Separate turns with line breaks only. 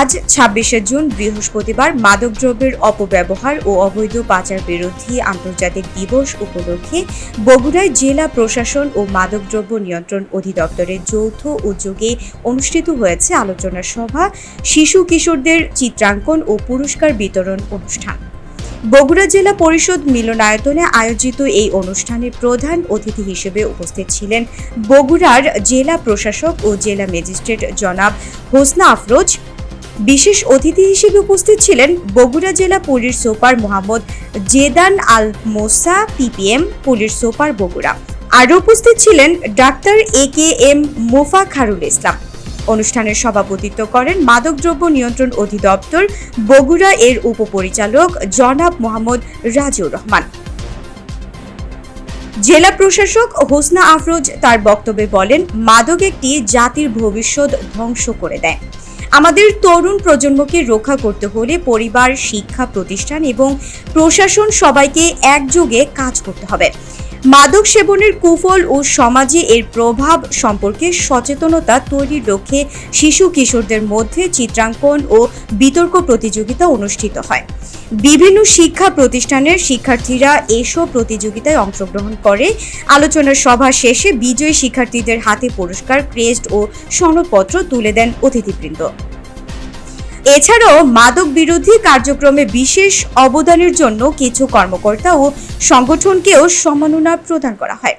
আজ ছাব্বিশে জুন বৃহস্পতিবার মাদকদ্রব্যের অপব্যবহার ও অবৈধ পাচার বিরোধী আন্তর্জাতিক দিবস উপলক্ষে বগুড়ায় জেলা প্রশাসন ও মাদকদ্রব্য নিয়ন্ত্রণ অধিদপ্তরের যৌথ উদ্যোগে অনুষ্ঠিত হয়েছে আলোচনা সভা শিশু কিশোরদের চিত্রাঙ্কন ও পুরস্কার বিতরণ অনুষ্ঠান বগুড়া জেলা পরিষদ মিলনায়তনে আয়োজিত এই অনুষ্ঠানে প্রধান অতিথি হিসেবে উপস্থিত ছিলেন বগুড়ার জেলা প্রশাসক ও জেলা ম্যাজিস্ট্রেট জনাব হোসনা আফরোজ বিশেষ অতিথি হিসেবে উপস্থিত ছিলেন বগুড়া জেলা police super Mohammad Zedan Al Musa PPM police super Bogura আর উপস্থিত ছিলেন doctor A K M Mofakharul Islam অনুষ্ঠানের সভাপতিত্ব করেন মাদকদ্রব্য নিয়ন্ত্রণ অধিদপ্তর বগুড়া এর উপপরিচালক জনাব মোহাম্মদ রাজিউর রহমান জেলা প্রশাসক হোসনা আফরোজ তার বক্তব্যে বলেন মাদক একটি জাতির ভবিষ্যৎ ধ্বংস করে দেয় আমাদের তরুণ প্রজন্মকে রক্ষা করতে হলে পরিবার শিক্ষা প্রতিষ্ঠান এবং প্রশাসন সবাইকে একযোগে কাজ করতে হবে মাদক সেবনের কুফল ও সমাজে এর প্রভাব সম্পর্কে সচেতনতা তৈরির লক্ষ্যে শিশু কিশোরদের মধ্যে চিত্রাঙ্কন ও বিতর্ক প্রতিযোগিতা অনুষ্ঠিত হয় বিভিন্ন শিক্ষা প্রতিষ্ঠানের শিক্ষার্থীরা এসব প্রতিযোগিতায় অংশগ্রহণ করে আলোচনা সভা শেষে বিজয়ী শিক্ষার্থীদের হাতে পুরস্কার ক্রেস্ট ও সনদপত্র তুলে দেন অতিথিবৃন্দ এছাড়াও মাদক বিরোধী কার্যক্রমে বিশেষ অবদানের জন্য কিছু কর্মকর্তা ও সংগঠনকেও সম্মাননা প্রদান করা হয়